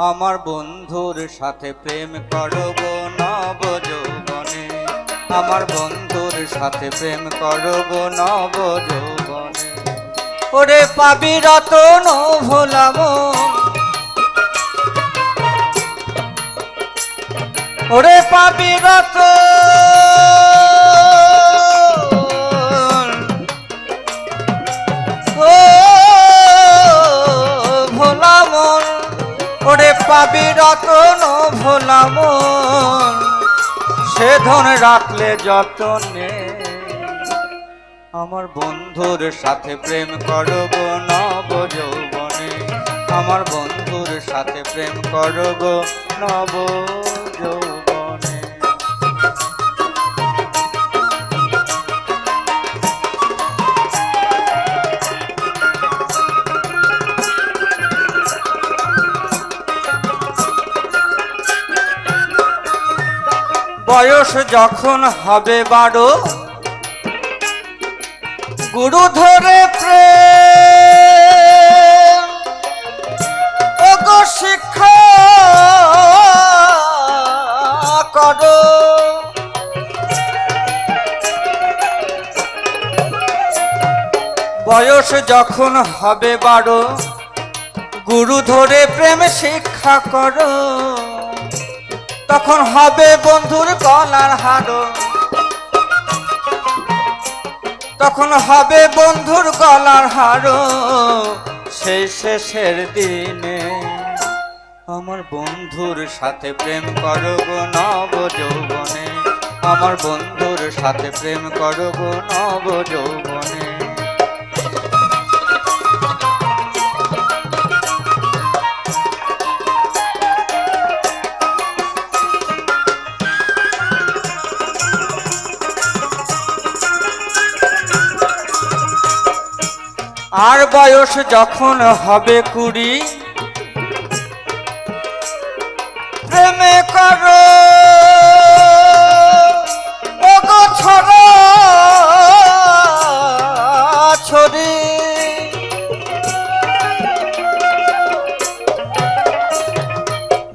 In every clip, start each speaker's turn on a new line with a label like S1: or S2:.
S1: আমার বন্ধুর সাথে প্রেম করব নব যৌবনে আমার বন্ধুর সাথে প্রেম করব নব যৌবনে ওরে পাবি রতন ভোলাম ওরে পাবি রতন পাবি রতন ভোলাম সে ধন রাখলে যতনে। আমার বন্ধুর সাথে প্রেম করব নব যৌবনে আমার বন্ধুর সাথে প্রেম করব নব যৌবনে বয়স যখন হবে বারো, গুরু ধরে প্রেম। ওগো শিক্ষা করো। বয়স যখন হবে বারো, গুরু ধরে প্রেম শিক্ষা করো। তখন হবে বন্ধুর গলার হারো তখন হবে বন্ধুর গলার হারো সেই শেষের দিনে আমার বন্ধুর সাথে প্রেম করব নব যৌবনে আমার বন্ধুর সাথে প্রেম করব নব যৌবনে আর বয়স যখন হবে কুড়ি, প্রেমে করো। ছড়ি।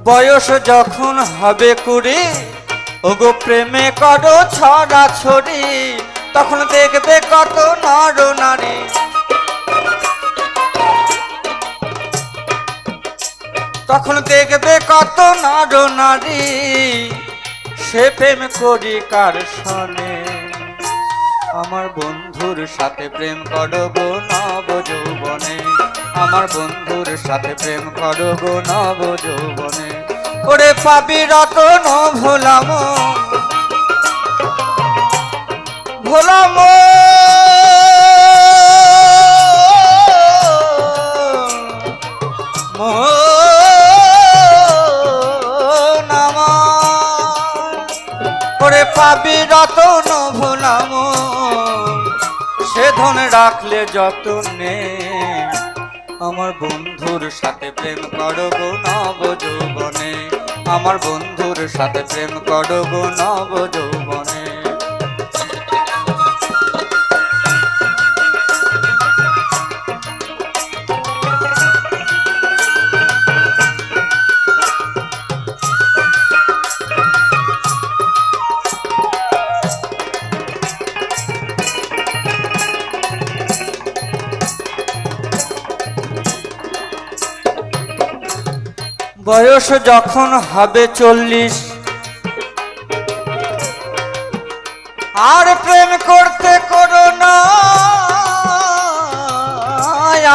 S1: বয়স যখন হবে কুড়ি, ওগো প্রেমে করো ছড়া ছড়ি, তখন দেখবে কত নর নারী। তখন দেখবে কত নর নারী সে প্রেম করি কার সনে? আমার বন্ধুর সাথে প্রেম করব নব যৌবনে আমার বন্ধুর সাথে প্রেম করব নব যৌবনে ওরে পাবি রতন, ভোলাম। ভোলাম। করে পাবি রতন ভোলাম। সে ধন রাখলে যতনে আমার বন্ধুর সাথে প্রেম করব নব যৌবনে আমার বন্ধুর সাথে প্রেম করব নব যৌবনে বয়স যখন হবে চল্লিশ। আর প্রেম করতে করো না,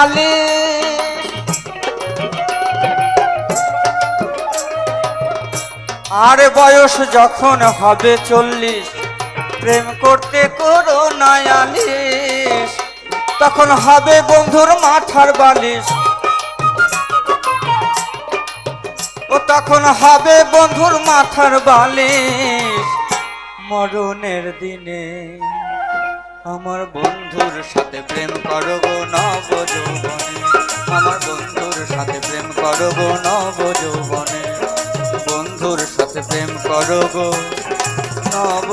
S1: আলি। আর বয়স যখন হবে চল্লিশ, প্রেম করতে করো না তখন হবে বন্ধুর মাথার বালিশ। ও তখন হবে বন্ধুর মাথার বালিশ মরণের দিনে আমার বন্ধুর সাথে প্রেম করব নব যৌবনে আমার বন্ধুর সাথে প্রেম করব নব যৌবনে বন্ধুর সাথে প্রেম করব নব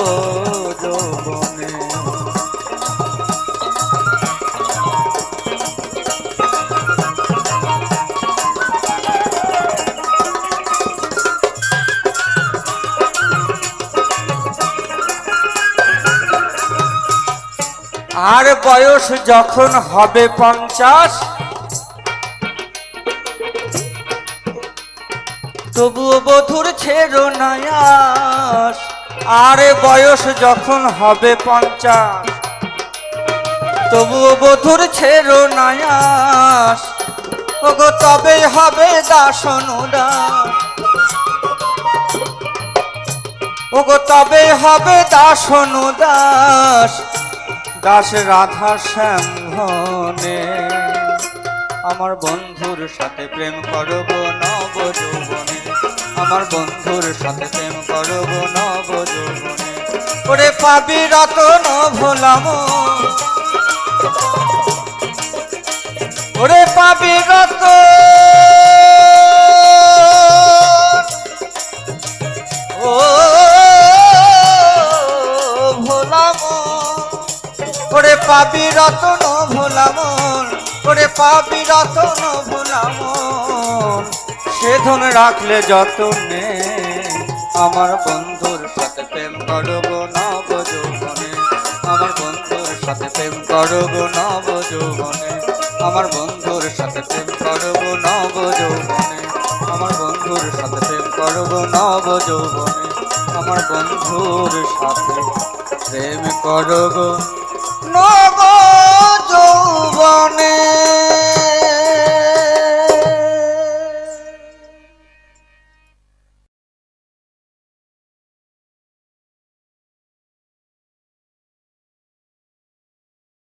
S1: আর বয়স যখন হবে পঞ্চাশ, তবুও বধুর ছেড়ো নয়াস। আর বয়স যখন হবে পঞ্চাশ, তবুও বধুর ছেড়ো নায়াস। ওগো তবে হবে দাসনুদাস ওগো তবে হবে দাসনুদাস দাস রাধা শ্যাম ঘনে আমার বন্ধুর সাথে প্রেম করব নব যৌবনে আমার বন্ধুর সাথে প্রেম করব নব যৌবনে ওরে পাবি রতন ভোলাম। ওরে পাবি রতন। ও পাবি রতন ভোলাম ওরে পাবি রতন ভোলাম সে ধন রাখলে যতনে আমার বন্ধুর সাথে প্রেম করব নব যৌবনে আমার বন্ধুর সাথে প্রেম করব নব যৌবনে আমার বন্ধুর সাথে প্রেম করব নব যৌবনে আমার বন্ধুর সাথে প্রেম করব নব যৌবনে আমার বন্ধুর সাথে প্রেম করব নব যৌবনে